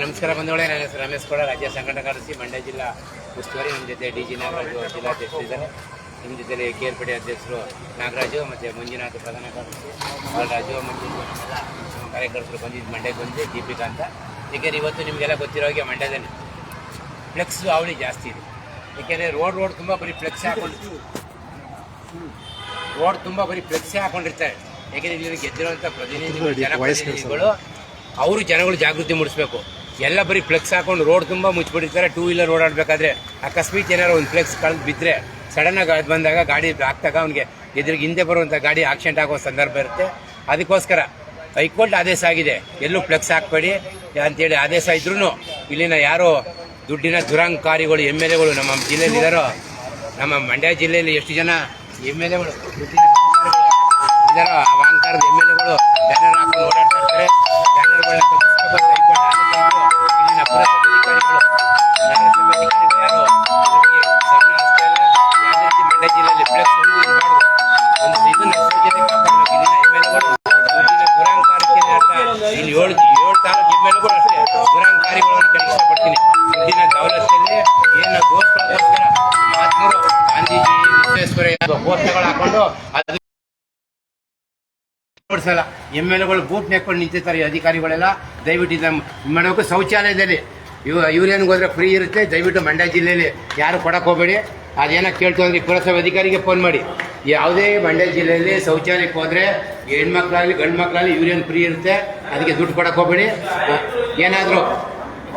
ನಮಸ್ಕಾರ ಬಂಧುಗಳೇ ನನ್ನ ಹೆಸರು ರಮೇಶ್ ಗೌಡ ರಾಜ್ಯ ಸಂಘಟನಾ ಕಾರ್ಯದರ್ಶಿ, ಮಂಡ್ಯ ಜಿಲ್ಲಾ ಉಸ್ತುವಾರಿ, ನಮ್ಮ ಜೊತೆ ಡಿ ಜಿ ನಾಗರಾಜು ಜಿಲ್ಲಾಧ್ಯಕ್ಷರು ಇದ್ದಾರೆ. ನಿಮ್ಮ ಜೊತೆಲಿ ಪಡೆ ಅಧ್ಯಕ್ಷರು ನಾಗರಾಜು ಮತ್ತು ಮಂಜುನಾಥ್ ಪ್ರಧಾನ ಕಾರ್ಯದರ್ಶಿ ಬಾಲರಾಜು ಮತ್ತು ಕಾರ್ಯಕರ್ತರು ಬಂದಿದ್ದು ಮಂಡ್ಯಕ್ಕೆ ಬಂದಿದೆ ದೀಪಿಕಾ ಅಂತ. ಏಕೆಂದರೆ ಇವತ್ತು ನಿಮಗೆಲ್ಲ ಗೊತ್ತಿರೋ ಹಾಗೆ ಮಂಡ್ಯದಲ್ಲಿ ಫ್ಲೆಕ್ಸ್ ಅವಳಿ ಜಾಸ್ತಿ ಇದೆ. ಏಕೆಂದರೆ ರೋಡ್ ರೋಡ್ ತುಂಬ ಬರೀ ಫ್ಲೆಕ್ಸ್ ಹಾಕೊಂಡು ರೋಡ್ ತುಂಬ ಬರೀ ಫ್ಲೆಕ್ಸೇ ಹಾಕೊಂಡಿರ್ತಾರೆ. ಏಕೆಂದರೆ ಇಲ್ಲಿ ಗೆದ್ದಿರುವಂಥ ಪ್ರತಿನಿಧಿಗಳು, ಜನಪ್ರತಿನಿಧಿಗಳು, ಅವರು ಜನಗಳು ಜಾಗೃತಿ ಮೂಡಿಸ್ಬೇಕು. ಎಲ್ಲ ಬರೀ ಫ್ಲೆಕ್ಸ್ ಹಾಕೊಂಡು ರೋಡ್ ತುಂಬ ಮುಚ್ಚಿಬಿಟ್ಟಿರ್ತಾರೆ ಟೂ ವೀಲರ್ ಓಡಾಡಬೇಕಾದ್ರೆ ಅಕಸ್ಮಾತ್ ಏನಾರು ಒಂದು ಫ್ಲೆಕ್ಸ್ ಕಳೆದು ಬಿದ್ದರೆ ಸಡನ್ನಾಗಿ ಅದು ಬಂದಾಗ ಗಾಡಿ ಹಾಕ್ದಾಗ ಅವ್ನಿಗೆ ಎದುರಿಗೆ ಹಿಂದೆ ಬರುವಂಥ ಗಾಡಿ ಆಕ್ಸಿಡೆಂಟ್ ಆಗೋ ಸಂದರ್ಭ ಇರುತ್ತೆ. ಅದಕ್ಕೋಸ್ಕರ ಹೈಕೋರ್ಟ್ ಆದೇಶ ಆಗಿದೆ. ಎಲ್ಲೂ ಫ್ಲೆಕ್ಸ್ ಹಾಕಬೇಡಿ ಅಂತೇಳಿ ಆದೇಶ ಇದ್ರೂ ಇಲ್ಲಿನ ಯಾರೋ ದುಡ್ಡಿನ ದುರಂಕಾರಿಗಳು, ಎಂ ಎಲ್ ಎಗಳು ನಮ್ಮ ಜಿಲ್ಲೆಯಲ್ಲಿ ಇದ್ದಾರೋ ನಮ್ಮ ಮಂಡ್ಯ ಜಿಲ್ಲೆಯಲ್ಲಿ ಎಷ್ಟು ಜನ ಎಂ ಎಲ್ ಎಗಳು ಇದ್ದಾರೋ ಆ ಅಹಂಕಾರದ ಎಂ ಎಲ್ ಎಗಳು ಬ್ಯಾನರ್ ಹಾಕೊಂಡು ಓಡಾಡ್ತಾ ಇರ್ತಾರೆ. ಬ್ಯಾನರ್ಗಳನ್ನ ಇಲ್ಲಿ ಏಳು ಏಳು ತಾಲೂಕು ಎಂ ಎಲ್ ಎಗಳು ಅಷ್ಟೇ ಕೆಲಸ ಕಡೆ ದಿನ ದುಡ್ಡಿನ ದೌಲತ್ತಲ್ಲಿ ಏನು ಗೋಸ್ಕರ ಮಹಾತ್ಮರು ಗಾಂಧೀಜಿ ವಿಶ್ವೇಶ್ವರಯ್ಯ ಪೋಸ್ಟ್ಗಳು ಹಾಕೊಂಡು ಅದು ಓಡಿಸಲ್ಲ ಎಂ ಎಲ್ ಎಗಳು ಬೂಟ್ ನೆಕ್ಕೊಂಡು ನಿಂತಿರ್ತಾರೆ ಅಧಿಕಾರಿಗಳೆಲ್ಲ. ದಯವಿಟ್ಟು ಇದನ್ನ ಶೌಚಾಲಯದಲ್ಲಿ ಇವ ಇವ್ರೇನಿಗೆ ಹೋದ್ರೆ ಫ್ರೀ ಇರುತ್ತೆ. ದಯವಿಟ್ಟು ಮಂಡ್ಯ ಜಿಲ್ಲೆಯಲ್ಲಿ ಯಾರು ಕೊಡಕ್ಕೆ ಹೋಗಬೇಡಿ. ಅದೇನೋ ಕೇಳ್ತು ಅಂದ್ರೆ ಪುರಸಭೆ ಅಧಿಕಾರಿಗೆ ಫೋನ್ ಮಾಡಿ. ಯಾವುದೇ ಮಂಡ್ಯ ಜಿಲ್ಲೆಯಲ್ಲಿ ಶೌಚಾಲಯಕ್ಕೆ ಹೋದರೆ ಹೆಣ್ಮಕ್ಳಾಗಲಿ ಗಂಡು ಮಕ್ಕಳಾಗಲಿ ಯೂರಿಯನ್ ಫ್ರೀ ಇರುತ್ತೆ. ಅದಕ್ಕೆ ದುಡ್ಡು ಕೊಡಕ್ಕೆ ಹೋಗಬೇಡಿ. ಏನಾದರೂ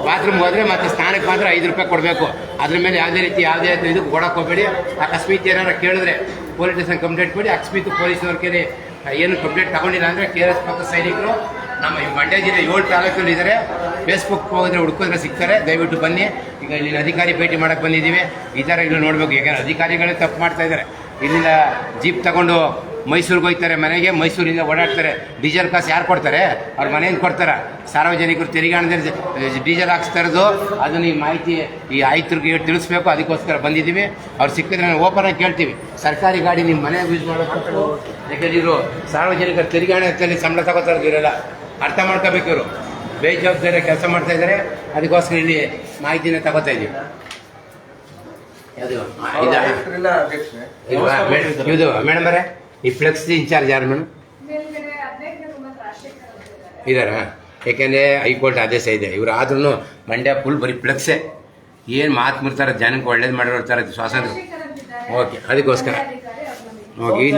ಬಾತ್ರೂಮ್ ಹೋದರೆ ಮತ್ತು ಸ್ನಾನಕ್ಕೆ ಮಾತ್ರ ಐದು ರೂಪಾಯಿ ಕೊಡಬೇಕು. ಅದ್ರ ಮೇಲೆ ಯಾವುದೇ ರೀತಿ ಯಾವುದೇ ಇದಕ್ಕೆ ಕೊಡಕ್ಕೆ ಹೋಗಬೇಡಿ. ಅಕಸ್ಮಾತ್ ಏನಾರು ಕೇಳಿದ್ರೆ ಪೊಲೀಸ್ ಸ್ಟೇಷನ್ ಕಂಪ್ಲೇಂಟ್ ಮಾಡಿ ಅಕಸ್ಮಿತ್ ಪೊಲೀಸ್ನವ್ರ ಕೇಳಿ, ಏನು ಕಂಪ್ಲೇಂಟ್ ತಗೊಂಡಿಲ್ಲ ಅಂದರೆ ಕೆ ಆರ್ ಎಸ್ ಪಕ್ಕ ಸೈನಿಕರು ನಮ್ಮ ಈ ಮಂಡ್ಯ ಜಿಲ್ಲೆ ಏಳು ತಾಲೂಕಲ್ಲಿ ಇದ್ದಾರೆ ಫೇಸ್ಬುಕ್ ಹೋಗಿದ್ರೆ ಹುಡ್ಕೋದ್ರೆ ಸಿಗ್ತಾರೆ. ದಯವಿಟ್ಟು ಬನ್ನಿ. ಈಗ ಇಲ್ಲಿ ಅಧಿಕಾರಿ ಭೇಟಿ ಮಾಡೋಕ್ಕೆ ಬಂದಿದ್ದೀವಿ. ಈ ಥರ ಇಲ್ಲಿ ನೋಡಬೇಕು. ಈಗ ಅಧಿಕಾರಿಗಳೇ ತಪ್ಪು ಮಾಡ್ತಾ ಇದ್ದಾರೆ. ಇಲ್ಲಿಂದ ಜೀಪ್ ತಗೊಂಡು ಮೈಸೂರಿಗೆ ಹೋಗ್ತಾರೆ. ಮನೆಗೆ ಮೈಸೂರಿಂದ ಓಡಾಡ್ತಾರೆ. ಡೀಸೆಲ್ ಕಾಸು ಯಾರು ಕೊಡ್ತಾರೆ? ಅವ್ರ ಮನೆಯಿಂದ ಕೊಡ್ತಾರೆ. ಸಾರ್ವಜನಿಕರು ತೆರಿಗೆ ಡೀಸೆಲ್ ಹಾಕ್ಸ್ತಾ ಇರೋದು. ಅದನ್ನು ಈ ಮಾಹಿತಿ ಈ ಆಯುಕ್ತರಿಗೆ ತಿಳಿಸ್ಬೇಕು. ಅದಕ್ಕೋಸ್ಕರ ಬಂದಿದ್ದೀವಿ. ಅವ್ರು ಸಿಕ್ಕಿದ್ರೆ ನಾವು ಓಪನ್ ಆಗಿ ಕೇಳ್ತೀವಿ. ಸರ್ಕಾರಿ ಗಾಡಿ ನಿಮ್ಮ ಮನೆ ಯೂಸ್ ಮಾಡೋದು ಯಾಕಂದ್ರೆ ಇವರು ಸಾರ್ವಜನಿಕರು ತೆರಿಗೆ ಹಣದಲ್ಲಿ ಸಂಬಳ ತಗೋತಾರೆ ಇವರೆಲ್ಲ ಅರ್ಥ ಮಾಡ್ಕೋಬೇಕು ಇವರು. ಬೇಜವಾಬ್ದಾರಿ ಕೆಲಸ ಮಾಡ್ತಾ ಇದ್ದಾರೆ ಅದಕ್ಕೋಸ್ಕರ ಇಲ್ಲಿ ಮಾಹಿತಿನ ತಗೋತಾ ಇದ್ದೀವಿ ಇದಾ ಇಲ್ಲ ಅಧ್ಯಕ್ಷರೇ? ಇಲ್ವಾ? ಮೇಡಮ್- ಅವರೇ ಈ ಫ್ಲೆಕ್ಸ್ ಇನ್ಚಾರ್ಜ್ ಯಾರು ಮೇಡಮ್? ಇದ್ದಾರೆ. ಇದಾರ? ಯಾಕೆಂದರೆ ಹೈಕೋರ್ಟ್ ಆದೇಶ ಇದೆ. ಇವ್ರು ಆದ್ರೂ ಮಂಡ್ಯ ಫುಲ್ ಬರೀ ಫ್ಲೆಕ್ಸೇ. ಏನು ಮಾತು ಮುರ್ತಾರೆ ಜನಕ್ಕೆ ಒಳ್ಳೇದು ಮಾಡಿರ್ತಾರೆ ಸ್ವಾತಂತ್ರ್ಯ. ಓಕೆ ಅದಕ್ಕೋಸ್ಕರ. ಓಕೆ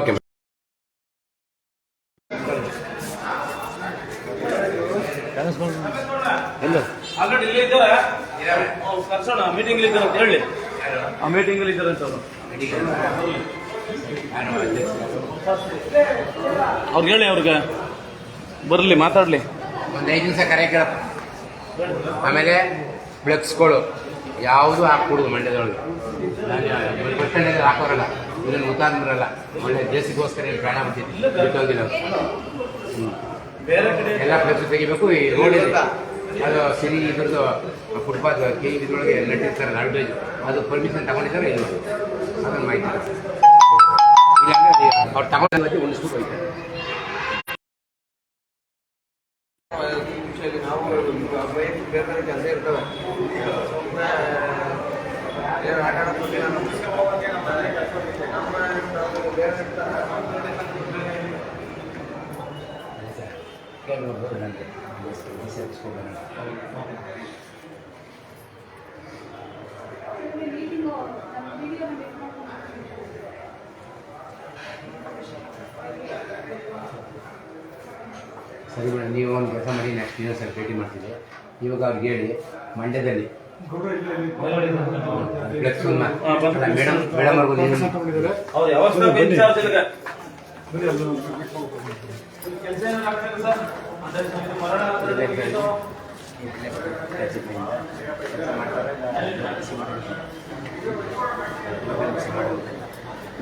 ಓಕೆ ಆಲ್ರೆಡಿ ಇಲ್ಲೇ ಇದ್ದಾರೆ. ಅವ್ರು ಕರ್ಸೋಣ ಮೀಟಿಂಗ್ ಇದ್ದಾರೆ ಅಂತ ಹೇಳಿ. ಆ ಮೀಟಿಂಗ್ ಇದ್ದಾರೆ ಅಂತ ಅವರು ಅವ್ರಿಗೆ ಹೇಳಿ ಅವ್ರಿಗೆ. ಬರಲಿ ಮಾತಾಡ್ಲಿ. ಒಂದು ಐದು ದಿವಸ ಕರೆ ಕೇಳಪ್ಪ. ಆಮೇಲೆ ಫ್ಲೆಕ್ಸ್ಗಳು ಯಾವುದು ಹಾಕ್ಬಿಡುದು ಮಂಡ್ಯದೊಳಗೆ. ಬಸ್ ಸ್ಟ್ಯಾಂಡಲ್ಲಿ ಹಾಕೋರಲ್ಲ. ಇದನ್ನು ಉತ್ತಾಂದ್ರಲ್ಲ ಒಳ್ಳೆ ದೇಶಕ್ಕೋಸ್ಕರ ಏನು ಪ್ರಾಣ ಬಿಟ್ಟಿದ್ದು ಬಿಟ್ಟೋಗಿಲ್ಲ ಹ್ಞೂ ಬೇರೆ ಕಡೆ ಎಲ್ಲ ಪ್ಲೇಸ್ ತೆಗಿಬೇಕು ಈ ರೋಡ್ ಇದೆ. ಅದು ಸಿರಿ ಇದ್ರದ್ದು ಫುಟ್ಪಾತ್ ಕೆ ಇದ್ರೊಳಗೆ ನಟ್ಟಿರ್ತಾರೆ ಅಡ್ವೈಸ್ ಅದು ಪರ್ಮಿಷನ್ ತಗೊಂಡಿದ್ದಾರೆ ಇಲ್ಲ ಅದನ್ನು ಮಾಹಿತಿ ಇಲ್ಲಾಂದ್ರೆ ಅವ್ರು ತಗೊಂಡು ಉಳಿಸ್ಬಿಟ್ಟು ಹೋಗ್ತಾರೆ ವಿಷಯದಲ್ಲಿ ನಾವು ಬೇರೆ ಬೇರೆ ಕೆಲಸ ಇರ್ತವೆ ಏನು ಆಟ ಆಡೋಕೆ ಹೋಗಿ ನಾನು ನಮ್ಮ ಬೇರೆ ಮಾಡ್ಕೊಂಡು ಸರಿ ಮೇಡಮ್ ನೀವು ಒಂದು ಕೆಲಸ ಮಾಡಿ ನೆಕ್ಸ್ಟ್ ಇಯರ್ ಸರ್ ಭೇಟಿ ಮಾಡ್ತೀವಿ. ಇವಾಗ ಅವ್ರಿಗೆ ಹೇಳಿ ಮಂಡ್ಯದಲ್ಲಿ ಫ್ಲೆಕ್ಸ್ ಮೇಡಮ್ ಮೇಡಮ್ ಅವ್ರಿಗೂ ನೀನು ಕೆಲಸ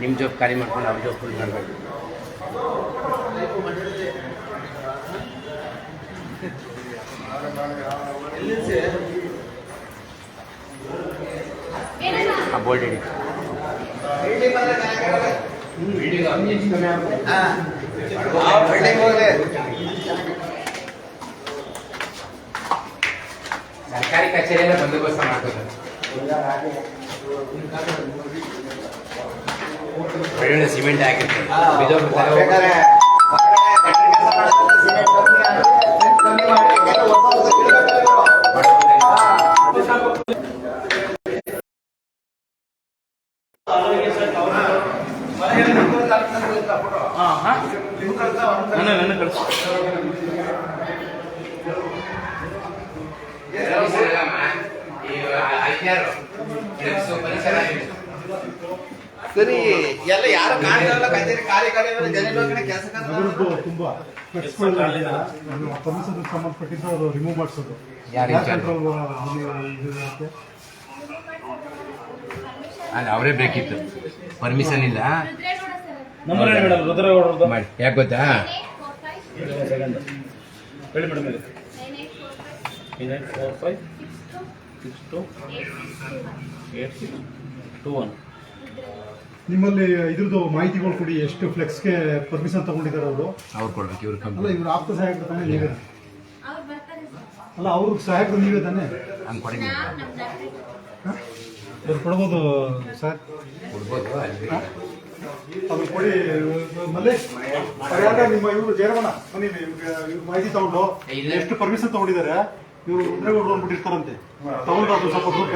ನಿಮ್ಮ ಜಾಬ್ ಖಾಲಿ ಮಾಡ್ಕೊಂಡು ಅವ್ರ ಜಾಬ್ ಫುಲ್ ಮಾಡಬೇಕು. ಆ ಬೋಲ್ಡ್ ಹಿಡಿ ಬಿಲ್ಡಿಂಗ್ ಹೋಗಿದೆ ಒಳ್ಳೊಳ್ಳೆ ಸಿಮೆಂಟ್ ಹಾಕಿರ್ತಾರೆ ಬಿದ್ದೋಗ್ಬಿಡ್ತಾರೆ. ಬೇಕಾದ್ರೆ ಹೊರಗಡೆ ಕಟ್ಟಡ ಕೆಲಸ ಮಾಡೋದು ಸಿಮೆಂಟ್ ಕಮ್ಮಿ ಆಗಿ, ಸಿಮೆಂಟ್ ಕಮ್ಮಿ ಮಾಡಿ, ಯಾಕಂದ್ರೆ ಹೊಸ ಹೊಸ ಗಿಡಗಳು ಹಾ ಹಾ ನನ್ನ ನನ್ನ ಕಳಿಸಿ ಈ ಐದ್ಯಾರು ಫ್ಲೆಕ್ಸು, ಪರಿಸರ ಇದೆ. ಸರಿ ಎಲ್ಲ ಯಾರು ಕಾಣ್ತಾರಲ್ಲ ಕೆಲಸ ತುಂಬಾ ಸಂಬಂಧಪಟ್ಟಿದ್ದು ಅದು ರಿಮೂವ್ ಮಾಡಿಸೋದು. ಅಲ್ಲ ಅವರೇ ಬೇಕಿತ್ತು. ಪರ್ಮಿಷನ್ ಇಲ್ಲ. ಮಾಡಿ. ಯಾಕೆ ಗೊತ್ತಾ? ಹೇಳಿ madam five nine four five six two eight two one six two one ನಿಮ್ಮಲ್ಲಿ ಇದ್ರದ್ದು ಮಾಹಿತಿಗಳು ಕೊಡಿ ಎಷ್ಟು ಫ್ಲೆಕ್ಸ್ಗೆ ಪರ್ಮಿಷನ್ ತಗೊಂಡಿದ್ದಾರೆ ಅವರು? ಅವ್ರು ಕೊಡ್ಬೇಕು ಇವ್ರು ಅಲ್ಲ ಕಮ್ಮಿ ಇವ್ರು ಆಪ್ತ ಸಹಾಯಕರು ತಾನೇ ನೀವೇ? ಅವ್ರು ಬರ್ತಾರೆ ಅಲ್ಲ ಅವ್ರ ಸಹಾಯಕರು ನೀವೇ ತಾನೇ? ಹಂಗೆ ಕೊಡಿ ನಾವು ಕೊಡ್ಬೋದು ಸರ್. ಕೊಡ್ಬೋದು ಅದು ಕೊಡಿ ಮಲ್ಲೇಶ್ ಯಾಕ ನಿಮ್ಮ ಇವರು ಜಯರಮಣ. ಬನ್ನಿ ಇವ್ರಿಗೆ ಇವ್ರ ಮಾಹಿತಿ ತಗೊಂಡು ಎಷ್ಟು ಪರ್ಮಿಷನ್ ತಗೊಂಡಿದ್ದಾರೆ? ಇವರು ರುದ್ರೇಗೌಡರು ಬಂದ್ಬಿಟ್ಟಿರ್ತಾರಂತೆ. ತಗೊಂಡು ಅದು ಸ್ವಲ್ಪ ಗ್ರೂಪ್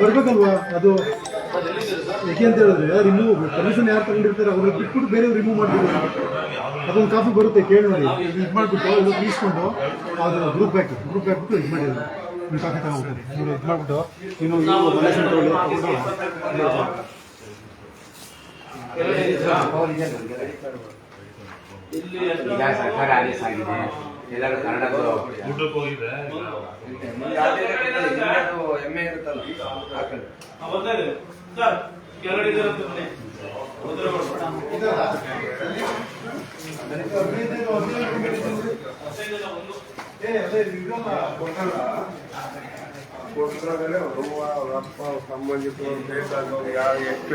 ಬರ್ಬೇಕಲ್ವಾ? ಅದು ಯಾಕೆ ಅಂತ ಹೇಳಿದ್ರೆ ರಿಮೂವ್ ಪರ್ಮಿಷನ್ ಯಾರು ತಗೊಂಡಿರ್ತಾರೆ ಅವ್ರಿಗೆ ಬಿಟ್ಬಿಟ್ಟು ಬೇರೆ ರಿಮೂವ್ ಮಾಡ್ಬಿಟ್ಟು ಅದೊಂದು ಕಾಫಿ ಬರುತ್ತೆ, ಕೇಳಿ ನೋಡಿ. ಇದು ಮಾಡ್ಬಿಟ್ಟು ಇಸ್ಕೊಂಡು ಈಸ್ಕೊಂಡು, ಅದು ಗ್ರೂಪ್ ಹಾಕಿ ಗ್ರೂಪ್ ಹಾಕ್ಬಿಟ್ಟು ಇದು ಮಾಡಿದ್ರು ಈಗ ಸರ್ಕಾರ ಆದೇಶ ಆಗಿದೆ ಎಲ್ಲರೂ ಇದೆ ಸರ್ ಏ, ಅದೇ ಇದೆಲ್ಲ ಕೊಟ್ಟಲ್ಲ. ಕೊಟ್ಟರೆ ಅವ್ರವ್ವ ಅವ್ರ ಅಪ್ಪ ಅವ್ರ ಸಂಬಂಧಿಕರು ಬೇಕಾದವ್ರು ಯಾರು ಎಷ್ಟು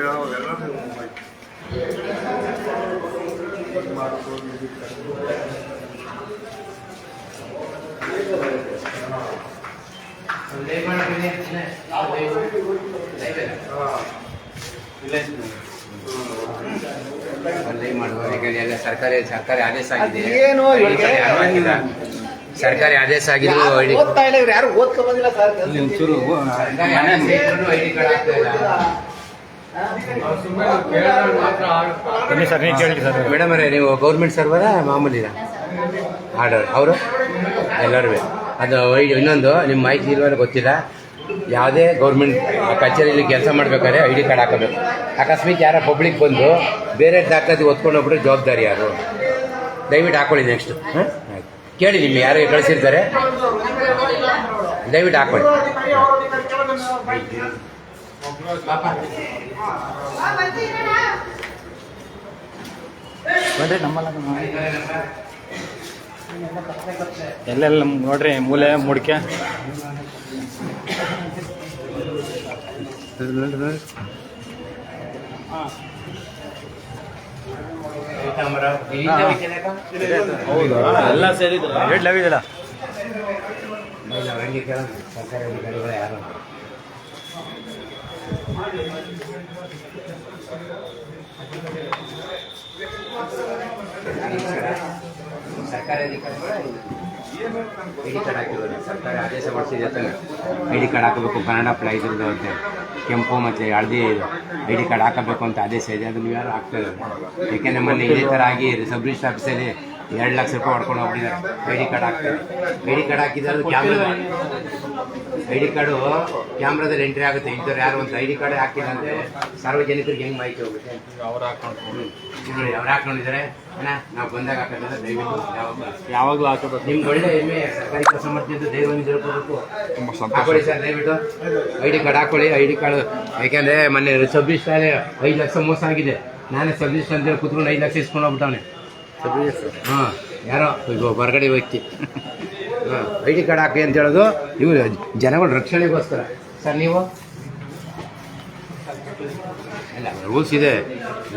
ಮಾಡುವ. ಸರ್ಕಾರಿ ಸರ್ಕಾರಿ ಆದೇಶ ಆಗಿದೆ. ಅದೇನು ಸರ್ಕಾರಿ ಆದೇಶ ಆಗಿದ್ರು ಐಡಿ ಓದ್ತಾ ಇಲ್ಲ ಇವ್ರು? ಯಾರು ಓದ್ಕೊ ಬಂದಿಲ್ಲ ಸರ್ ಒಂಚೂರು ಆದೇಶ ಇದ್ರು ಐಡಿ ಕಾರ್ಡ್ ಆಗ್ತಾ ಇಲ್ಲ. ಮೇಡಮ್ ಅವರೇ ನೀವು ಗೌರ್ಮೆಂಟ್ ಸರ್ವರ ಮಾಮೂಲಿ ಆರ್ಡರ್ ಅವರು? ಎಲ್ಲರೂ ಅದು ಇನ್ನೊಂದು ನಿಮ್ಮ ಮಾಹಿತಿ ಇಲ್ವಲ್ಲ ಗೊತ್ತಿಲ್ಲ. ಯಾವುದೇ ಗೌರ್ಮೆಂಟ್ ಕಚೇರಿಯಲ್ಲಿ ಕೆಲಸ ಮಾಡ್ಬೇಕಾದ್ರೆ ಐ ಡಿ ಕಾರ್ಡ್ ಹಾಕಬೇಕು. ಅಕಸ್ಮಾತ್ ಯಾರ ಪಬ್ಲಿಕ್ ಬಂದು ಬೇರೆ ದಾಖಲಾತಿ ಒತ್ಕೊಂಡು ಹೋಗ್ಬಿಟ್ರೆ ಜವಾಬ್ದಾರಿ ಯಾರು? ದಯವಿಟ್ಟು ಹಾಕೊಳ್ಳಿ ನೆಕ್ಸ್ಟ್ ಕೇಳಿ ನಿಮ್ಮ ಯಾರು ಕಳಿಸಿರ್ತಾರೆ? ದಯವಿಟ್ಟು ಹಾಕೊಳ್ಳಿ ನೋಡ್ರಿ ನಮ್ಮಲ್ಲ ಎಲ್ಲೆಲ್ಲ ನೋಡ್ರಿ ಮೂಲೆ ಮುಡ್ಕೆ. ಹೌದಾ ಎಲ್ಲ ಸೇರಿದ್ರ? ರೇಟ್ ಲೆವ್ ಇದೆಯಲ್ಲ? ಸರ್ಕಾರಿ ಅಧಿಕಾರಿಗಳು ಯಾರು ಸರ್ಕಾರಿ ಅಧಿಕಾರಿಗಳು ಐಡಿ ಕಾರ್ಡ್ ಹಾಕಿರೋದು ಸರ್ಕಾರಿ ಆದೇಶ ಮಾಡಿಸಿದೆ ತಾನೆ ಡಿ ಕಾರ್ಡ್ ಹಾಕಬೇಕು, ಕನ್ನಡ ಪ್ರೈಸ್ ಅಂತೆ. ಕೆಂಪು ಮತ್ತು ಹಳದಿ ಇದು. ಡಿ ಕಾರ್ಡ್ ಹಾಕಬೇಕು ಅಂತ ಆದೇಶ ಇದೆ. ಅದನ್ನು ಯಾರು ಹಾಕ್ತಾ ಇಲ್ಲ. ಯಾಕೆಂದ್ರೆ ಮೊನ್ನೆ ಇದೇ ಥರ ಆಗಿ ಸಬ್ ರಿಜಿಸ್ಟರ್ ಆಫೀಸಲ್ಲಿ ಎರಡು ಲಕ್ಷ ರೂಪಾಯಿ ಹೊಡ್ಕೊಂಡು ಹೋಗ್ಬಿಟ್ಟಿದ್ದಾರೆ. ಐ ಡಿ ಕಾರ್ಡ್ ಹಾಕ್ತಾರೆ ಐ ಡಿ ಕಾರ್ಡ್ ಹಾಕಿದ್ರೆ ಅದು ಕ್ಯಾಮ್ರಾ. ಐ ಡಿ ಕಾರ್ಡು ಕ್ಯಾಮ್ರಾದಲ್ಲಿ ಎಂಟ್ರಿ ಆಗುತ್ತೆ. ಇಂಥವ್ರು ಯಾರು ಒಂದು ಐ ಡಿ ಕಾರ್ಡ್ ಹಾಕಿಲ್ಲ ಅಂದರೆ ಸಾರ್ವಜನಿಕರಿಗೆ ಹೆಂಗ್ ಮಾಹಿತಿ ಹೋಗುತ್ತೆ? ಅವ್ರು ಹಾಕೊಂಡಿದ್ದಾರೆ ಅಣ್ಣ ನಾವು ಬಂದಾಗ ಹಾಕೋದಿಲ್ಲ ದಯವಿಟ್ಟು ಯಾವಾಗ ಯಾವಾಗಲೂ ಹಾಕೋಬೇಕು. ನಿಮ್ಗೆ ಒಳ್ಳೆ ಹೆಮ್ಮೆ ಸರ್ಕಾರಿ ಕೆಲಸ ಧೈರ್ಯವನ್ನು ತಿಳ್ಕೊಬೇಕು ಹಾಕೊಳ್ಳಿ ಸರ್ ದಯವಿಟ್ಟು. ಐ ಡಿ ಕಾರ್ಡ್ ಹಾಕೊಳ್ಳಿ ಐ ಡಿ ಕಾರ್ಡ್. ಯಾಕೆಂದ್ರೆ ಮೊನ್ನೆ ಸಬ್ ಮೇಲೆ ಐದು ಲಕ್ಷ ಮೋಸ ಆಗಿದೆ. ನಾನೇ ಸಬ್ ಅಂತ ಅಂತೇಳಿ ಕುತ್ಕೊಂಡು ಐದು ಲಕ್ಷ ಇಸ್ಕೊಂಡು ಹೋಗ್ಬಿಟ್ಟವನೆ. ಹಾಂ ಯಾರೋ ಹೊರಗಡೆ ವ್ಯಕ್ತಿ. ಐ ಡಿ ಕಾರ್ಡ್ ಹಾಕಿ ಅಂತ ಹೇಳೋದು ಇವರು ಜನಗಳ ರಕ್ಷಣೆಗೋಸ್ಕರ. ಸರ್ ನೀವು? ಇಲ್ಲ ರೂಲ್ಸ್ ಇದೆ.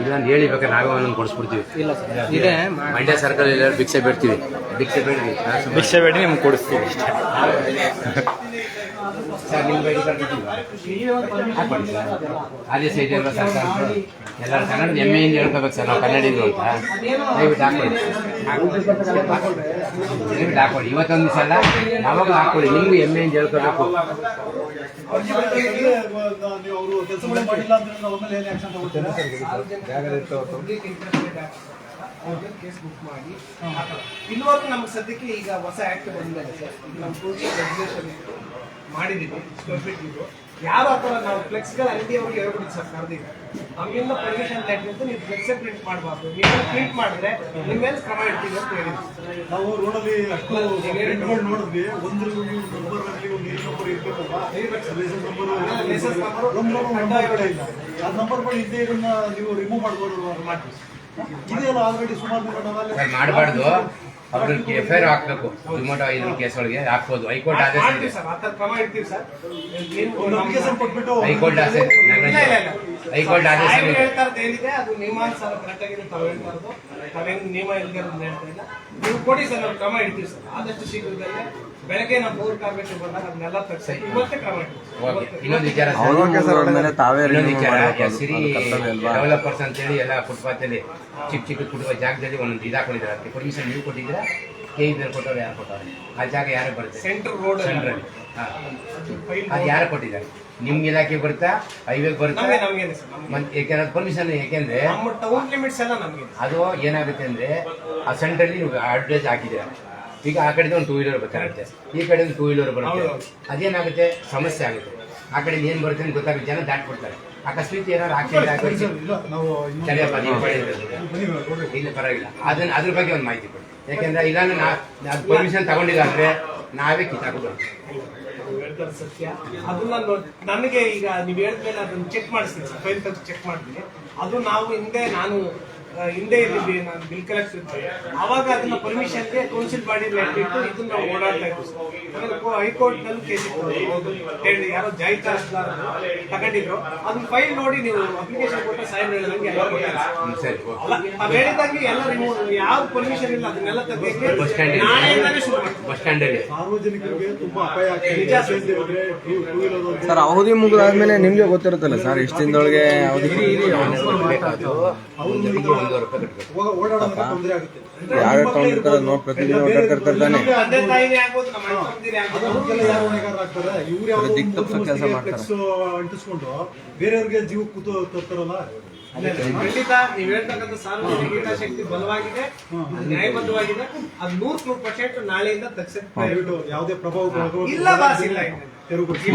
ಇಲ್ಲ ಅಂತ ಹೇಳಿ ಬೇಕಾದ್ರೆ ನಾವೇ ಒಂದೊಂದು ಕೊಡಿಸ್ಬಿಡ್ತೀವಿ. ಇಲ್ಲ ಸರ್. ಇದೆ. ಮಂಡ್ಯ ಸರ್ಕಲ್ ಎಲ್ಲ ಭಿಕ್ಷೆ ಬೇಡ್ತೀವಿ. ಭಿಕ್ಷೆ ಬೇಡ್ರಿ. ಭಿಕ್ಷೆ ಬೇಡಿ ನಿಮ್ಗೆ ಕೊಡಿಸ್ತೀವಿ. ಅಷ್ಟೇ ಸರ್ ನಿಮ್ಗೆ ಐಡಿ ಕಾರ್ಡ್ ಕೊಟ್ಟಿಲ್ವಾ? ಹಾಕ್ಕೊಳ್ಳಿ ಸರ್. ಎಲ್ಲರೂ ಕನ್ನಡ ಹೆಮ್ಮೆಯಿಂದ ಹೇಳ್ಕೋಬೇಕು ಸರ್. ನಾವು ಕನ್ನಡಿಗರು ಅಂತ. ದಯವಿಟ್ಟು ಹಾಕೊಳ್ಳಿ ಹಾಕೊಳ್ಳಿ. ಇವತ್ತೊಂದು ಸಲ ಯಾವಾಗ ಹಾಕೊಳ್ಳಿ. ನಿಮ್ಗೆ ಹೇಳ್ಕೋಬೇಕು ಏನು ಆಕ್ಷನ್ ತಗೊಳ್ತೇನೆ ಕೇಸ್ ಬುಕ್ ಮಾಡಿ ನಮ್ಗೆ ಸದ್ಯಕ್ಕೆ ಈಗ ಹೊಸ ಆಕ್ಟ್ ಬಂದಿದೆ ಸರ್. ನಮ್ಮ ಟೂರಿಸ್ಟ್ ರೆಗ್ಯುಲೇಷನ್ ಮಾಡಿದ್ದೀವಿ. ಸ್ಕ್ವೇರ್ ಫೀಟ್ ಇದು. ಯಾರು ನಾವು ಥರ ನಾವು ಫ್ಲೆಕ್ಸ್ಗಳ ಅಂಗಡಿಯವ್ರಿಗೆ ಹೇಳ್ಬಿಡಿ ಸರ್ ಕರೆದಿಲ್ಲ ನಮ್ಮಿಂದ ಪರ್ಮಿಷನ್ ಲೆಟರ್ ಅಂತ ನೀವು ಫ್ಲೆಕ್ಸ್ ಪ್ರಿಂಟ್ ಮಾಡಬಾರ್ದು. ನೀವು ಪ್ರಿಂಟ್ ಮಾಡಿದ್ರೆ ನಿಮ್ಮ ಮೇಲೆ ಕ್ರಮ ಇಡ್ತೀವಿ ಅಂತ ಹೇಳಿ ನಾವು ರೋಡಲ್ಲಿ ಅಷ್ಟು ಪ್ರಿಂಟ್ಗಳು ನೋಡಿದ್ವಿ ಒಂದು ನಂಬರ್ ಅಲ್ಲಿ ಒಂದು ಏಳು ನಂಬರ್ ಇರ್ಬೇಕಲ್ವಾ ಲೈಸೆನ್ಸ್ ನಂಬರ್ ನಂಬರ್ ನಂಬರ್ ಇಲ್ಲ. ಆ ನಂಬರ್ಗಳು ಇದ್ದೇ ಇದನ್ನ ನೀವು ರಿಮೂವ್ ಮಾಡ್ಬೋದು ಮಾಡಿ ಇದೆಯಲ್ಲ ಆಲ್ರೆಡಿ ಸುಮಾರು ಮಾಡಬಾರ್ದು. ಅವ್ರಿಗೆ ಎಫ್ ಐ ಆರ್ ಹಾಕ್ಬೇಕು. ಟೊಮೊಟೊ ಐದು ಕೇಸ್ ಒಳಗೆ ಹಾಕ್ಬೋದು. ಹೈಕೋರ್ಟ್ ಆದೇಶ ಇದೆ. ಸರ್. ಆ ಥರ ಕ್ರಮ ಇಡ್ತೀವಿ ಸರ್. ನೀವು ಅಪ್ಲಿಕೇಶನ್ ಕೊಟ್ಬಿಟ್ಟು ಹೈಕೋರ್ಟ್ ಆದೇಶ ಇಲ್ಲ ಇಲ್ಲ ಇಲ್ಲ. ಹೈಕೋರ್ಟ್ ಆದೇಶ ಸಾಹೇಬ್ರು ಇದೆ. ಹೇಳ್ತಾ ಇರೋದು ಏನಿದೆ ಅದು ನಿಯಮಾನುಸಾರ ಕರೆಕ್ಟ್ ಆಗಿದೆ ತಾವು ಹೇಳ್ತಾ ಇರೋದು ತಾವೇನು ನಿಯಮ ಇಲ್ಲದೆ ಹೇಳ್ತಾ ಇಲ್ಲ. ನೀವು ಕೊಡಿ ಸರ್ ನಾವು ಕ್ರಮ ಇಡ್ತೀವಿ ಸರ್. ಆದಷ್ಟು ಶೀಘ್ರದಲ್ಲೇ ಬೆಳಗ್ಗೆ ನಾವು ಪೌರ ಕಾರ್ಮಿಕರು ಬಂದಾಗ ಅದನ್ನೆಲ್ಲ ತಗ್ಸಿ. ಇವತ್ತೇ ಕ್ರಮ ಓಕೆ ಇನ್ನೊಂದು ವಿಚಾರ ಇನ್ನೊಂದು ಸಿರಿ? ಡೆವಲಪರ್ಸ್ ಅಂತೇಳಿ ಎಲ್ಲ ಫುಟ್ಪಾತ್ ಅಲ್ಲಿ ಚಿಕ್ಕ ಚಿಕ್ಕ ಕುಟುಂಬ ಜಾಗದಲ್ಲಿ ಒಂದೊಂದು ಇದಾಕೊಂಡಿದ್ದಾರೆ. ಅದಕ್ಕೆ ಪರ್ಮಿಷನ್ ನೀವು ಕೊಟ್ಟಿದ್ದೀರಾ? ಕೆ ಇದ್ದಾರೆ ಕೊಟ್ಟವ್ರು ಯಾರು ಕೊಟ್ಟವ್ರೆ? ಆ ಜಾಗ ಯಾರು ಬರುತ್ತೆ? ಸೆಂಟ್ರಲ್ ರೋಡ್ ಸೆಂಟ್ರಲ್ಲಿ ಅದು ಯಾರು ಕೊಟ್ಟಿದ್ದಾರೆ? ನಿಮ್ ಇಲಾಖೆ ಬರುತ್ತಾ? ಹೈವೇಗೆ ಬರುತ್ತಾ? ಯಾಕೆಂದ್ರೆ ಪರ್ಮಿಷನ್ ಯಾಕೆಂದ್ರೆ ಟೌನ್ ಲಿಮಿಟ್ಸ್ ಎಲ್ಲ ನಮಗೆ ಅದು ಏನಾಗುತ್ತೆ ಅಂದ್ರೆ ಆ ಸೆಂಟ್ರಲ್ಲಿ ನೀವು ಅಡ್ವರ್ಟೈಸ್ ಹಾಕಿದ್ದೀರಾ ಈಗ ಆ ಕಡೆ ಒಂದು ಟೂ ವೀಲರ್ ಬರುತ್ತೆ ಈ ಕಡೆ ಒಂದು ಟೂ ವೀಲರ್ ಬರುತ್ತೆ. ಅದೇನಾಗುತ್ತೆ? ಸಮಸ್ಯೆ ಆಗುತ್ತೆ. ಆ ಕಡೆ ಏನ್ ಬರುತ್ತೆ ಅಂತ ಗೊತ್ತಾಗ ಜನ ದಾಟ್ಬಿಡ್ತಾರೆ ಅಕಸ್ಮಾತ್ ಏನಾದ್ರು ಆಕ್ಸಿಡೆಂಟ್ ಇಲ್ಲ ನಾವು ಸರಿಯಪ್ಪ ನೀವು ಪರವಾಗಿಲ್ಲ. ಅದನ್ನ ಅದ್ರ ಬಗ್ಗೆ ಒಂದು ಮಾಹಿತಿ ಕೊಡಿ. ಯಾಕಂದ್ರೆ ಇಲ್ಲಾಂದ್ರೆ ನಾ ಪರ್ಮಿಷನ್ ತಗೊಂಡಿಲ್ಲ ಅಂದ್ರೆ ನಾವೇ ಕಿತ್ತಾಕೊಂಡು ನೀವು ಸತ್ಯ. ಅದನ್ನ ನನಗೆ ಈಗ ನೀವು ಹೇಳಿದ್ಮೇಲೆ ಅದನ್ನ ಚೆಕ್ ಮಾಡಿಸ್ತೀನಿ ಸರ್. ಫೈಲ್ ತೆಗೆದು ಚೆಕ್ ಮಾಡ್ತೀನಿ. ಅದು ನಾವು ಹಿಂದೆ ನಾನು ಹಿಂದೆ ಇದ್ದೀವಿ ನಾನು ಬಿಲ್ ಕಲೆಕ್ಟರ್ ಇದ್ದೆ ಅವಾಗ ಅದನ್ನ ಪರ್ಮಿಷನ್ಗೆ ಕೌನ್ಸಿಲ್ ಬಾಡಿ ಇಟ್ಟು ಇದನ್ನ ಓಡಾಡ್ತಾ ಇದ್ವಿ. ಆಮೇಲೆ ಹೈಕೋರ್ಟ್ನಲ್ಲಿ ಕೇಸ್. ಹೇಳಿ ಯಾರೋ ಜೈ ತಹಸೀಲ್ದಾರ್ ತಗೊಂಡಿದ್ರು. ಅದನ್ನ ಫೈಲ್ ನೋಡಿ ನೀವು ಅಪ್ಲಿಕೇಶನ್ ಕೊಟ್ಟ ಸೈನ್ ಹೇಳಿದಂಗೆ. ಅಲ್ಲ ಹೇಳಿದಂಗೆ ಎಲ್ಲ ರಿಮೂವ್ ಯಾವ ಪರ್ಮಿಷನ್ ಇಲ್ಲ ಅದನ್ನೆಲ್ಲ ತೆಗೆಯಕ್ಕೆ ಬಸ್ ಸ್ಟ್ಯಾಂಡ್ ನಾಳೆಯಿಂದಾನೇ ಶುರು ಬಸ್ ಸ್ಟ್ಯಾಂಡ್ ಅಲ್ಲಿ ಸಾರ್ವಜನಿಕರಿಗೆ ತುಂಬಾ ಅಪಾಯ ಆಗ್ತದೆ. ಸರ್. ಅವಧಿ ಮುಗಿದಾದ್ಮೇಲೆ ನಿಮ್ಗೆ ಗೊತ್ತಿರುತ್ತಲ್ಲ ಸರ್ ಎಷ್ಟು ದಿನದೊಳಗೆ ಅವಧಿ ರೂಪಾಯಿ ಕಟ್ಟಬೇಕು ತಗೊಂಡಿರ್ತಾರೆ ನೋಡಿ ಪ್ರತಿದಿನ ಓಡಾಡ್ತಿರ್ತಾರೆ ತಾನೆ. ಇವ್ರು ತಪ್ಪಿಸೋ ಕೆಲ್ಸ ಮಾಡ್ತಾರೆ. ಅಂಟಿಸ್ಕೊಂಡು ಬೇರೆಯವ್ರಿಗೆ ಜೀವ ಕೂತು ತರ್ತಾರಲ್ಲ? ಖಂಡಿತ ನೀವ್ ಹೇಳ್ತಕ್ಕಂಥ ಸಾರ್ವಜನಿಕ ಶಕ್ತಿ ಬಲವಾಗಿದೆ ನ್ಯಾಯಬದ್ಧವಾಗಿದೆ. ಅದು ನೂರ್ ನೂರ್ ಪರ್ಸೆಂಟ್ ನಾಳೆಯಿಂದ ತಕ್ಷಣ ಯಾವುದೇ ಪ್ರಭಾವ ಇಲ್ಲ ಬಾಸ್ ಇಲ್ಲ. ತೆರವುಗೊಳಿಸಿ.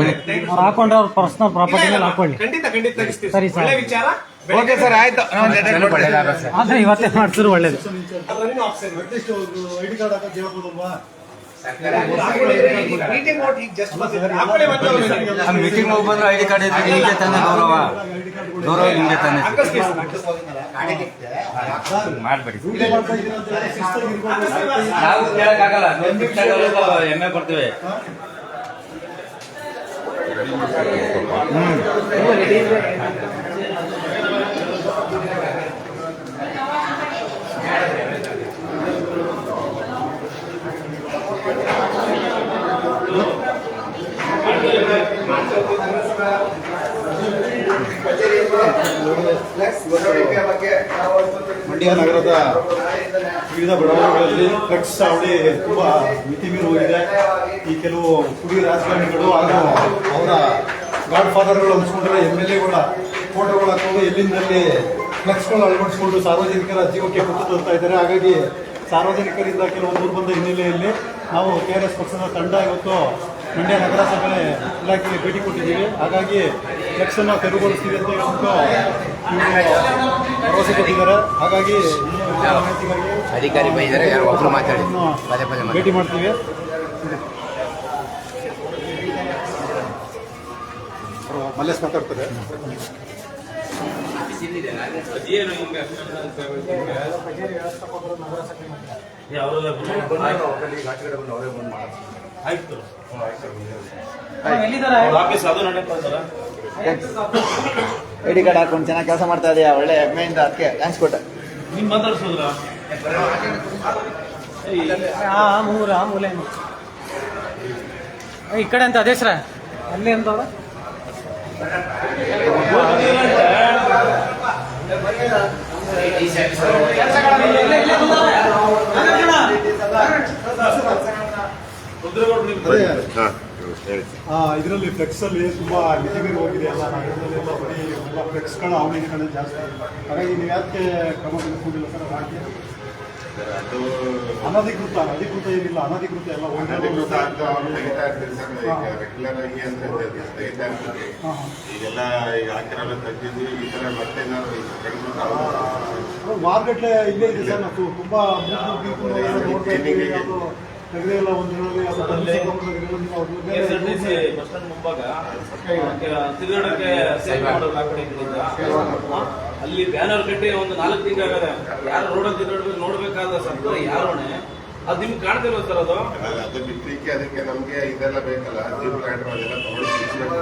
ಹಾಕೊಂಡ್ರೆ ಅವ್ರ ಪರ್ಸನಲ್ ಪ್ರಾಪರ್ಟಿ ಮೇಲೆ ಹಾಕೊಳ್ಳಿ. ಖಂಡಿತ ಖಂಡಿತ ತಗಿಸ್ತೀವಿ. ಸರಿ, ಸರ್. ಒಳ್ಳೆ ವಿಚಾರ. ಓಕೆ ಸರ್ ಆಯ್ತು. ಸರ್ ಆದ್ರೆ ಇವತ್ತೇ ಮಾಡಿಸಿದ್ರು ಒಳ್ಳೇದು. ಅಟ್ಲೀಸ್ಟ್ ಒಂದು ಐಡಿ ಕಾರ್ಡ್ ಹಾಕೋದು ಹೇಳ್ಬೋದಲ್ವಾ ಮೀಟಿಂಗ್ ನೋಡಿ ಈಗ ಜಸ್ಟ್ ಬಂದಿದ್ದಾರೆ ಹಾಕೊಳ್ಳಿ ಮತ್ತೆ ಅವ್ರು ಮೀಟಿಂಗ್ ಹೋಗಿ ಬಂದ್ರೆ ಐಡಿ ಕಾರ್ಡ್ ಇದ್ರೆ ನಿಮಗೆ ತಾನೆ ಗೌರವ. ಗೌರವ ನಿಮ್ಗೆ ತಾನೆ. ಹಾಕಿಸ್ತೀವಿ ಸರ್, ಹಾಕಿಸ್ತೀವಿ. ಮಾಡ್ಬೇಡಿ ಡ್ಯೂಟಿ ಮಾಡ್ತಾ ಇದ್ದೀರಾ ಅಂತ ಹೇಳಿ ಶಿಸ್ತಾಗಿ ಇರ್ಬೇಕು. ನಾವು ಕೇಳಕ್ಕಾಗಲ್ಲ. ಹೆಮ್ಮೆ ಪಡ್ತೀವಿ ಮಂಡ್ಯ ನಗರದ ವಿವಿಧ ಬಡಾವಣೆಗಳಲ್ಲಿ ಫ್ಲೆಕ್ಸ್ ಅವಳಿ ತುಂಬಾ ಮಿತಿ ಮೀರಿ ಹೋಗಿದೆ. ಈ ಕೆಲವು ಕುಡಿ ರಾಜಕಾರಣಿಗಳು ಹಾಗೂ ಅವರ ಗಾಡ್ ಫಾದರ್ಗಳು ಅನ್ಸ್ಕೊಂಡ್ರೆ ಎಂ ಎಲ್ ಎಗಳ ಫೋಟೋಗಳು ಹಾಕೊಂಡು ಎಲ್ಲಿಂದಲ್ಲಿ ಫ್ಲೆಕ್ಸ್ಗಳು ಅಳವಡಿಸ್ಕೊಂಡು ಸಾರ್ವಜನಿಕರ ಜೀವಕ್ಕೆ ಕುತ್ತು ತರ್ತಾ ಇದ್ದಾರೆ. ಹಾಗಾಗಿ ಸಾರ್ವಜನಿಕರಿಂದ ಕೆಲವು ದೂರು ಬಂದ ಹಿನ್ನೆಲೆಯಲ್ಲಿ ನಾವು ಕೆ ಆರ್ ಎಸ್ ಪಕ್ಷದ ತಂಡ ಇವತ್ತು ಮಂಡ್ಯ ನಗರಸಭೆ ಇಲಾಖೆಗೆ ಭೇಟಿ ಕೊಟ್ಟಿದ್ದೀವಿ. ಹಾಗಾಗಿ ಫ್ಲೆಕ್ಸನ್ನು ತೆರವುಗೊಳಿಸ್ತೀವಿ ಅಂತ ಹೇಳ್ಬಿಟ್ಟು ಭರವಸೆ ಕೊಟ್ಟಿದ್ದಾರೆ. ಹಾಗಾಗಿ ಅಧಿಕಾರಿ ಭೇಟಿ ಮಾಡ್ತೀವಿ. ಮಲ್ಲೇಶ್ ಮಾತಾಡ್ತಾರೆ. ಆಯ್ತು ಎಲ್ಲಿದ್ದಾರೆ ಆಫೀಸ್ ಅದು ನಡೆಯುತ್ತಾ ಇದ್ದಾರಾ ಐ ಡಿ ಕಾರ್ಡ್ ಹಾಕೊಂಡು ಚೆನ್ನಾಗಿ ಕೆಲಸ ಮಾಡ್ತಾ ಇದೆಯಾ? ಒಳ್ಳೆ ಹೆಮ್ಮೆಯಿಂದ ಅದಕ್ಕೆ ಥ್ಯಾಂಕ್ಸ್ ಕೊಟ್ಟೆ. ನಿಮ್ ಮಾತಾಡ್ಸೋದ್ರ? ಆ ಮೂರ ಆ ಮೂಲೆ ಈ ಕಡೆ ಅಂತ ಅದೇ ಸರ ಅಲ್ಲಿ ಅಂತ ರುದ್ರಗೌಡ್ರು ನಿಮ್ ಅದೇ ಹಾಂ ಹೇಳಿ ಆ ಇದರಲ್ಲಿ ಫ್ಲೆಕ್ಸ್ ಅಲ್ಲಿ ತುಂಬಾ ಮಿತಿಮೀರಿ ಹೋಗಿದೆ ಅಲ್ಲ. ಫ್ಲೆಕ್ಸ್ಗಳ ಅವಳಿಗಳೇ ಜಾಸ್ತಿ. ಹಾಗಾಗಿ ನೀವು ಯಾಕೆ ಕ್ರಮ ತೆಗೆದುಕೊಂಡಿಲ್ಲ ಸರ್? ಹಾಗೆ ಅನಧಿಕೃತ ಅಧಿಕೃತ ಏನಿಲ್ಲ ಅನಧಿಕೃತ ಎಲ್ಲ ಅನಧಿಕೃತ ಅಂತ ಅವ್ರು ತೆಗಿತಾ ಇರ್ತೀರಿ ಸರ್. ಈಗ ರೆಗ್ಯುಲರ್ ಆಗಿ ಅಂದ್ರೆ ಅದು ತೆಗಿತಾ ಇರ್ತೀವಿ ಹಾಂ ಹಾಂ. ಈಗೆಲ್ಲ ಈಗ ಹಾಕಿರಲ್ಲ ತೆಗ್ದಿದ್ವಿ ಈ ತರ ಮತ್ತೆ ಏನಾದ್ರು ಮಾರ್ಕೆಟ್ಲೆ ಇಲ್ಲೇ ಇದೆ ಸರ್. ತುಂಬಾ ತೆಗೆದೇ ಇಲ್ಲ ಒಂದು ಮುಂಭಾಗ. ತಿರುಗಾಡಕ್ಕೆ ಮಾಡೋದು ಆ ಕಡೆ? ಅಲ್ಲಿ ಬ್ಯಾನರ್ ಕಟ್ಟಿ ಒಂದು ನಾಲ್ಕು ತಿಂಗಳಾಗದೆ ಯಾರು ರೋಡಲ್ಲಿ ತಿರುಗಾಡ್ಬೇಕು ನೋಡ್ಬೇಕಾದ ಸರ್ಕಾರ ಯಾರು ಹೊಣೆ? ಅದು ನಿಮ್ಗೆ ಕಾಣ್ತಿರೋ ಸರ್ ಅದು? ಅದು ಬಿಡ್ಲಿಕ್ಕೆ ಅದಕ್ಕೆ ನಮ್ಗೆ ಇದೆಲ್ಲ ಬೇಕಲ್ಲ ಜೀಪ್ ಲ್ಯಾಂಡ್ ಅದೆಲ್ಲ ತಗೊಂಡು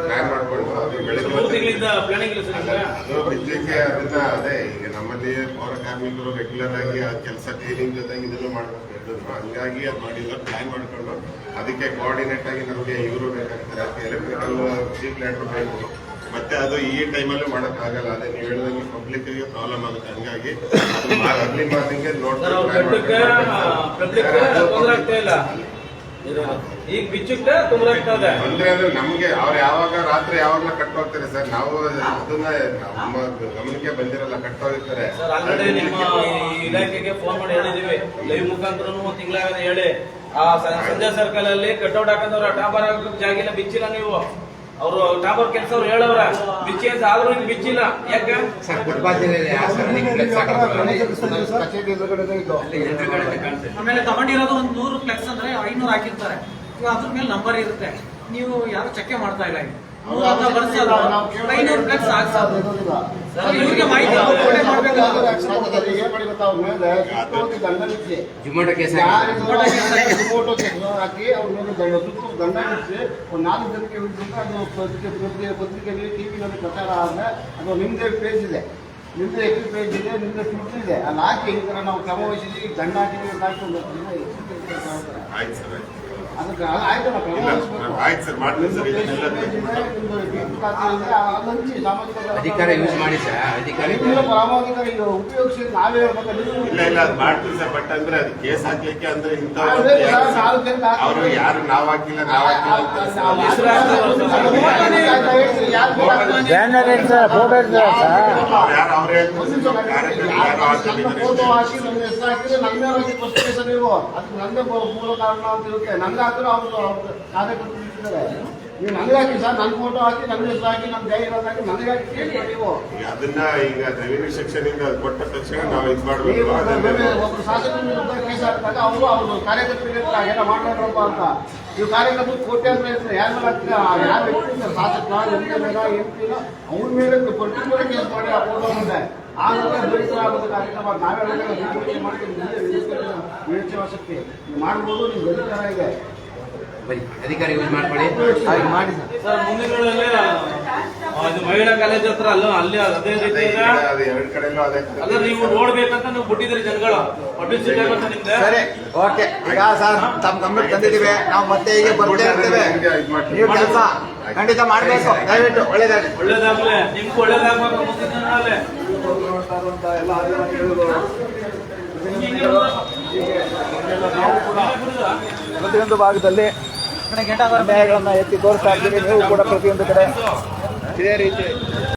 ಪ್ಲಾನ್ ಮಾಡ್ಕೊಂಡು ಅದು ಬೆಳಗ್ಗೆ ತಿಂಗಳಿಂದ ಪ್ಲಾನಿಂಗ್ ಇಲ್ಲ ಸರ್ ನಿಮ್ಗೆ? ಅದು ಬಿಡ್ಲಿಕ್ಕೆ ಅದನ್ನ ಅದೇ ಈಗ ನಮ್ಮಲ್ಲಿ ಪೌರ ಕಾರ್ಮಿಕರು ರೆಗ್ಯುಲರ್ ಆಗಿ ಆ ಕೆಲಸ ಕ್ಲೀನಿಂಗ್ ಜೊತೆಗೆ ಇದನ್ನು ಮಾಡ್ಬೇಕು ಇದನ್ನು. ಹಂಗಾಗಿ ಅದು ಮಾಡಿಲ್ಲ ಪ್ಲಾನ್ ಮಾಡ್ಕೊಂಡು ಅದಕ್ಕೆ ಕೋಆರ್ಡಿನೇಟ್ ಆಗಿ ನಮಗೆ ಇವರು ಬೇಕಾಗ್ತಾರೆ. ಎಲೆಕ್ಟ್ರಿಕಲ್ ಜೀಪ್ ಲ್ಯಾಂಡ್ರು ಬೇಕು. ಮತ್ತೆ ಅದು ಈ ಟೈಮಲ್ಲಿ ಮಾಡಕ್ ಆಗಲ್ಲ ಅದೇ ನೀವು ಹೇಳಿದಂಗೆ ಪಬ್ಲಿಕ್ಗೆ ಪ್ರಾಬ್ಲಮ್ ಆಗುತ್ತೆ. ಹಂಗಾಗಿ ಅರ್ಲಿ ಮಾರ್ನಿಂಗ್ ಸರ್ ಈಗ ಬಿಚ್ಚಕ್ಕೆ ತೊಂದರೆ ಆಗ್ತಾ ಇದೆ ಅಂದ್ರೆ ಅದು ನಮ್ಗೆ. ಅವ್ರ ಯಾವಾಗ ರಾತ್ರಿ ಯಾವಾಗ ಕಟ್ ಹೋಗ್ತಾರೆ ಸರ್. ನಾವು ಅದನ್ನ ನಮ್ಮ ಗಮನಕ್ಕೆ ಬಂದಿರಲ್ಲ ಕಟ್ಟೋಗಿರ್ತಾರೆ ಸರ್ ಆಲ್ರೆಡಿ ನಿಮ್ಮ ಇಲಾಖೆಗೆ ಫೋನ್ ಮಾಡಿ ಹೇಳಿದೀವಿ. ಲೈವ್ ಮುಖಾಂತರನು ತಿಂಗಳಾಗದೆ ಹೇಳಿ. ಆ ಸಂಜೆ ಸರ್ಕಲ್ ಅಲ್ಲಿ ಕಟ್ಔಟ್ ಹಾಕಂದ್ರೆ ಟಾಪರ್ ಹಾಕಕ್ ಜಾಗಿಲ್ಲ ಬಿಚ್ಚಿಲ್ಲ ನೀವು. ಅವರು ಟಾಪರ್ ಕೆಲಸ ಅವ್ರು ಹೇಳವ್ರ ಬಿಚ್ಚಿ ಅಂತ ಆದ್ರೂ ಇಲ್ಲಿ ಬಿಚ್ಚಿಲ್ಲ. ಯಾಕೆ? ಸರ್ ಆಮೇಲೆ ತಗೊಂಡಿರೋದು ಒಂದು ನೂರು ಫ್ಲೆಕ್ಸ್ ಅಂದ್ರೆ ಐನೂರು ಹಾಕಿರ್ತಾರೆ. ಈಗ ಅದ್ರ ಮೇಲೆ ನಂಬರ್ ಇರುತ್ತೆ. ನೀವು ಯಾರು ಚೆಕ್ ಮಾಡ್ತಾ ಇಲ್ಲ. ಜುಮೋಟೋ ಕೇಸ್ ಫೋಟೋ ಹಾಕಿ. ಅವ್ರ ಮೇಲೆ ದಂಡ ಸುತ್ತು ದಂಡ ನಿಲ್ಲಿಸಿ ಒಂದು ನಾಲ್ಕು ಜನಕ್ಕೆ ವಿರುದ್ಧ ಅದು ಪತ್ರಿಕೆ ಪತ್ರಿಕೆ ಪತ್ರಿಕೆಯಲ್ಲಿ ಟಿವಿನಲ್ಲಿ ಪ್ರಚಾರ ಆದ್ರೆ ಅದು ನಿಮ್ಮದೇ ಪೇಜ್ ಇದೆ. ನಿಮ್ಮದೇ ಎಕ್ಸ್ ಪೇಜ್ ಇದೆ ನಿಮ್ಮದೇ ಟ್ವಿಟರ್ ಇದೆ. ಅಲ್ಲಿ ಹಾಕಿ ಈ ಥರ ನಾವು ಕ್ರಮ ವಹಿಸಿದ್ದೀವಿ ದಂಡ ಹಾಕಿದ್ದೀವಿ ಅಂತ. ಹಾಕಿ ಒಂದು ಆಯ್ತು ಸರ್ ಆಯ್ತು. ಆಯ್ತು ಸರ್ ಮಾಡ್ತೀನಿ ಸರ್ ಅಧಿಕಾರ ಯೂಸ್ ಮಾಡಿ ಸರ್ ಅಧಿಕಾರ ಉಪಯೋಗಿಸಿ ನಾವೇ ಇಲ್ಲ ಇಲ್ಲ ಅದು ಮಾಡ್ತೀವಿ ಸರ್ ಬಟ್ ಅಂದ್ರೆ ಅದು ಕೇಸ್ ಹಾಕ್ಲಿಕ್ಕೆ ಅಂದ್ರೆ ಇಂಥ ಅವರು ಯಾರು ನಾವ್ ಹಾಕಿಲ್ಲ ನಾವ್ ಹಾಕಿಲ್ಲ sir. Banner sir photo sir. ಯಾರು ಅವ್ರು ಹೇಳ್ತಾರೆ ಯಾರು ಹಾಕೊಂಡಿದ್ದಾರೆ ಹಾಕಿ ನನ್ನ ಹೆಸರು ಹಾಕಿದ್ರೆ ನನ್ನ ಮೇಲೆ ಹಾಕಿ ಪ್ರಶ್ನೆ ನೀವು. ಅದಕ್ಕೆ ಮೂಲ ಕಾರಣ ಅಂತ ಇರುತ್ತೆ ನಂಗೆ ಹಾಕಿದ್ರೆ ಅವ್ರು ಕಾರ್ಯಕರ್ತರು ಇರ್ತಾರೆ ನೀವು ನನಗೆ ಹಾಕಿ ಸರ್ ನನ್ನ ಫೋಟೋ ಹಾಕಿ ನನ್ನ ಹೆಸರು ಹಾಕಿ ನಮ್ಮ ಜೈ ಇರೋದು ಹಾಕಿ ನನಗೆ ಹಾಕಿ ಕೇಳಿ ನೀವು. ಅದನ್ನ ಈಗ ರೆವಿನ್ಯೂ ಸೆಕ್ಷನ್ ಇಂದ ಕೊಟ್ಟ ತಕ್ಷಣ ನಾವು ಇದು ಮಾಡಬೇಕು. ಒಬ್ಬರು ಶಾಸಕರ ವಿರುದ್ಧ ಕೇಸ್ ಹಾಕಿದಾಗ ಅವರು ಅವರು ಕಾರ್ಯಕರ್ತರಿಗೆ ಏನೋ ಮಾಡ್ಕೊಂಡ್ರಪ್ಪ ಅಂತ. ನೀವು ಕಾರ್ಯಕರ್ತರು ಕೋಟ್ಯಾಂತರ ಹೆಸರು ಯಾರ ಮೇಲೆ ಹಾಕ್ತೀರಾ? ಯಾರು ವ್ಯಕ್ತಿ ಶಾಸಕ ಎಂ ಎಲ್ ಎಂ ಪಿನ ಅವ್ರ ಮೇಲೆ ಪರ್ಟಿಕ್ಯುಲರ್ ಕೇಸ್ ಮಾಡಿ ಆ ಫೋಟೋ ಮುಂದೆ. ಬೆಳೀತಾರೆ ಆಗೋದು ಕಾರ್ಯಕ್ರಮ. ನಾವೇ ಮಾಡ್ತೀವಿ ವಿವೇಚನೆ ಆಸಕ್ತಿ. ನೀವು ಮಾಡ್ಬೋದು ನಿಮ್ಗೆ ಅಧಿಕಾರ ಇದೆ ಬನ್ನಿ. ಅಧಿಕಾರಿ ಯೂಸ್ ಮಾಡ್ಕೊಳ್ಳಿ. ಹಾಗೆ ಮಾಡಿ ಸರ್. ಸರ್ ಮುಂದಿನ ದಿನಗಳಲ್ಲಿ, ಆ, ಇದು ಮಹಿಳಾ ಕಾಲೇಜ್ ಹತ್ರ ಅಲ್ಲ ಅಲ್ಲಿ ಅದೇ ಅದೇ ರೀತಿ ಈಗ ಅದು ಎರಡ್ ಕಡೆನೂ ಅದೇ ಅಲ್ಲ ನೀವು ನೋಡ್ಬೇಕಂತ ನೀವು ಬಿಟ್ಟಿದ್ರಿ ಜನಗಳು. ಪಬ್ಲಿಸಿಟಿ ಆಗುತ್ತೆ ನಿಮ್ಗೆ? ಸರಿ ಓಕೆ. ಈಗ ಸರ್ ತಮ್ಮ ಗಮನಕ್ಕೆ ತಂದಿದ್ದೀವಿ. ನಾವು ಮತ್ತೆ ಹೀಗೆ ಬರ್ತಾ ಇರ್ತೇವೆ. ನೀವು ಕೆಲಸ ಖಂಡಿತ ಮಾಡಬೇಕು. ದಯವಿಟ್ಟು ಒಳ್ಳೇದಾಗಲಿ. ಒಳ್ಳೇದಾಗ್ಲಿ. ನಿಮ್ಗೂ ಒಳ್ಳೇದಾಗ್ಬೇಕು ಮುಂದಿನ ಪ್ರತಿಯೊಂದು ಭಾಗದಲ್ಲಿ ಅನ್ಯಾಯಗಳನ್ನ ಎತ್ತಿ ತೋರಿಸ್ತಾ ಇದ್ದೀವಿ. ನೀವು ಕೂಡ ಪ್ರತಿಯೊಂದು ಕಡೆ ಇದೇ ರೀತಿ.